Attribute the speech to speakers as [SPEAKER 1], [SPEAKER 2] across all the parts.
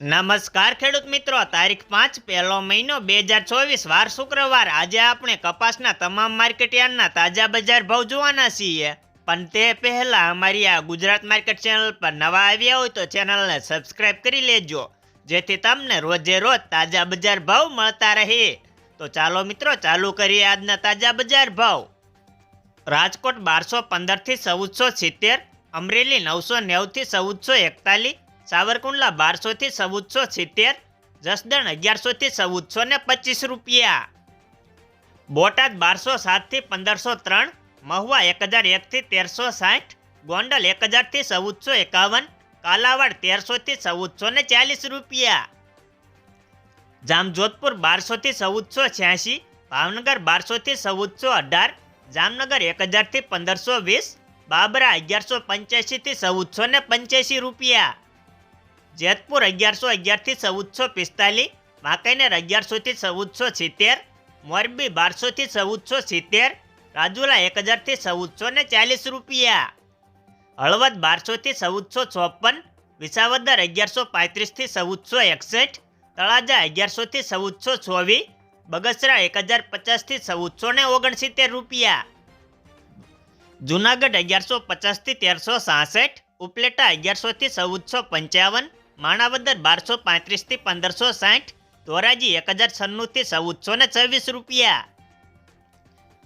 [SPEAKER 1] નમસ્કાર ખેડૂત મિત્રો, તારીખ પાંચ પહેલો મહિનો બે હજાર ચોવીસ, વાર શુક્રવાર. આજે આપણે કપાસના તમામ માર્કેટ યાર્ડના તાજા બજાર ભાવ જોવાના છીએ. પણ તે પહેલા અમારી આ ગુજરાત માર્કેટ ચેનલ પર નવા આવ્યા હોય તો ચેનલને સબસ્ક્રાઇબ કરી લેજો, જેથી તમને રોજે રોજ તાજા બજાર ભાવ મળતા રહે. તો ચાલો મિત્રો, ચાલુ કરીએ આજના તાજા બજાર ભાવ. રાજકોટ બારસો પંદરથી ચૌદસો સિત્તેર, અમરેલી નવસો નેવથી ચૌદસો એકતાલીસ સાવરકુંડલા બારસોથી ચૌદસો સિત્તેર, જસદણ અગિયારસોથી ચૌદસો ને પચીસ રૂપિયા. બોટાદ બારસો સાતથી પંદરસો ત્રણ, મહુવા એક હજાર એકથી તેરસો સાઠ, ગોંડલ એક હજારથી ચૌદસો એકાવન, કાલાવાડ તેરસોથી ચૌદસો ને ચાલીસ રૂપિયા. જામજોધપુર બારસોથી ચૌદસો છ્યાસી, ભાવનગર બારસોથી ચૌદસો અઢાર, જામનગર એક હજારથી પંદરસો વીસ, બાબરા અગિયારસો પંચ્યાસીથી ચૌદસો ને પંચ્યાસી રૂપિયા. જેતપુર અગિયારસો અગિયારથી ચૌદસો પિસ્તાલીસ વાંકાનેર અગિયારસોથી ચૌદસો સિત્તેર, મોરબી બારસોથી ચૌદસો સિત્તેર, રાજુલા એક હજારથી ચૌદસો ને ચાલીસ રૂપિયા. હળવદ બારસોથી ચૌદસો ચોપન, વિસાવદર અગિયારસો પાંત્રીસથી ચૌદસો એકસઠ, તળાજા અગિયારસોથી ચૌદસો ચોવીસ, બગસરા એક હજાર પચાસથી ચૌદસો ને ઓગણસિત્તેર રૂપિયા. જુનાગઢ અગિયારસો પચાસથી તેરસો સાસઠ, ઉપલેટા અગિયારસોથી ચૌદસો પંચાવન માણાવદર બારસો પાંત્રીસથી પંદરસો સાઠ, ધોરાજી એક હજાર છન્નુંથી ચૌદસો ને છવ્વીસ રૂપિયા.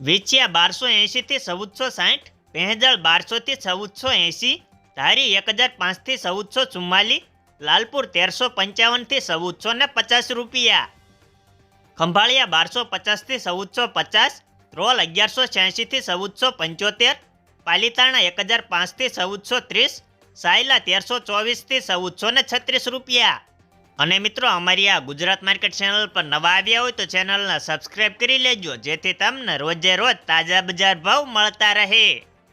[SPEAKER 1] વિછિયા બારસો એંશીથી ચૌદસો સાઠ ભેંજળ બારસોથી ચૌદસો એંશી, ધારી એક હજાર પાંચથી ચૌદસો ચુમ્માલીસ, લાલપુર તેરસો પંચાવનથી ચૌદસો ને પચાસ રૂપિયા. ખંભાળિયા બારસો પચાસથી ચૌદસો પચાસ ધ્રોલ અગિયારસો છ્યાસીથી ચૌદસો પંચોતેર, પાલિતાણા એક હજાર પાંચથી ચૌદસો ત્રીસ સાયલા તેરસો ચોવીસથી ચૌદસો ને છત્રીસ રૂપિયા. અને મિત્રો, અમારી આ ગુજરાત માર્કેટ ચેનલ પર નવા આવ્યા હોય તો ચેનલને સબસ્ક્રાઈબ કરી લેજો, જેથી તમને રોજે રોજ તાજા બજાર ભાવ મળતા રહે.